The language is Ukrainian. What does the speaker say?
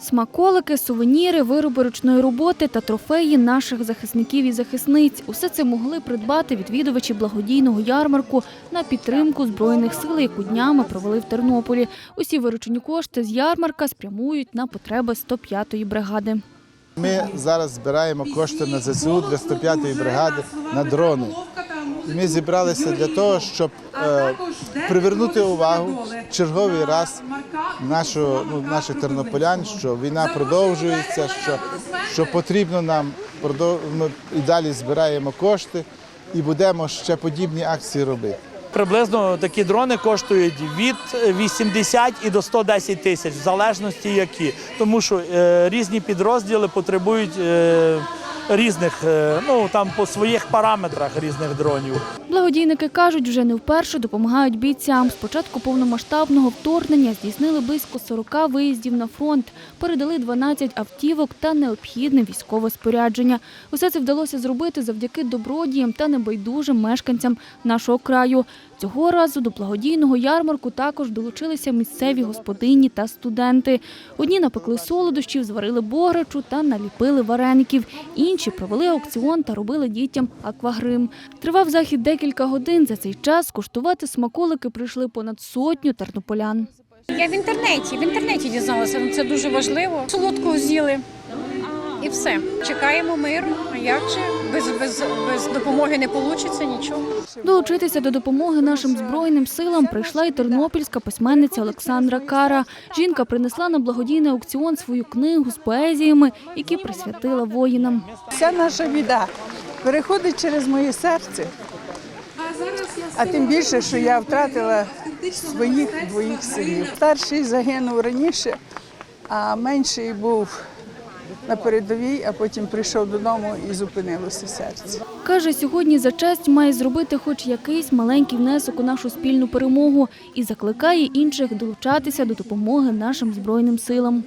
Смаколики, сувеніри, вироби ручної роботи та трофеї наших захисників і захисниць. Усе це могли придбати відвідувачі благодійного ярмарку на підтримку Збройних сил, яку днями провели в Тернополі. Усі виручені кошти з ярмарка спрямують на потреби 105-ї бригади. Ми зараз збираємо кошти на ЗСУ для 105-ї бригади на дрони. Ми зібралися для того, щоб е, привернути увагу черговий раз нашу, ну, наших тернополян, що війна продовжується, що, що потрібно нам продов... ми і далі збираємо кошти і будемо ще подібні акції робити. Приблизно такі дрони коштують від 80 і до 110 тисяч, в залежності які. Тому що е, різні підрозділи потребують е, різних, е, ну там по своїх параметрах різних дронів. Благодійники кажуть, вже не вперше допомагають бійцям. З початку повномасштабного вторгнення здійснили близько 40 виїздів на фронт, передали 12 автівок та необхідне військове спорядження. Усе це вдалося зробити завдяки добродіям та небайдужим мешканцям нашого краю. Цього разу до благодійного ярмарку також долучилися місцеві господині та студенти. Одні напекли солодощів, зварили бограчу та наліпили вареників. Інші провели аукціон та робили дітям аквагрим. Тривав захід декілька годин. За цей час куштувати смаколики прийшли понад сотню тернополян. Я в інтернеті, в інтернеті дізналася, ну, це дуже важливо. Солодкого з'їли і все. Чекаємо миру. А як же? Без, без, без допомоги не вийде нічого. Долучитися до допомоги нашим збройним силам прийшла і тернопільська письменниця Олександра Кара. Жінка принесла на благодійний аукціон свою книгу з поезіями, які присвятила воїнам. Вся наша біда переходить через моє серце. А тим більше, що я втратила своїх двоїх синів. Старший загинув раніше, а менший був на передовій, а потім прийшов додому і зупинилося серце. Каже, сьогодні за честь має зробити хоч якийсь маленький внесок у нашу спільну перемогу і закликає інших долучатися до допомоги нашим збройним силам.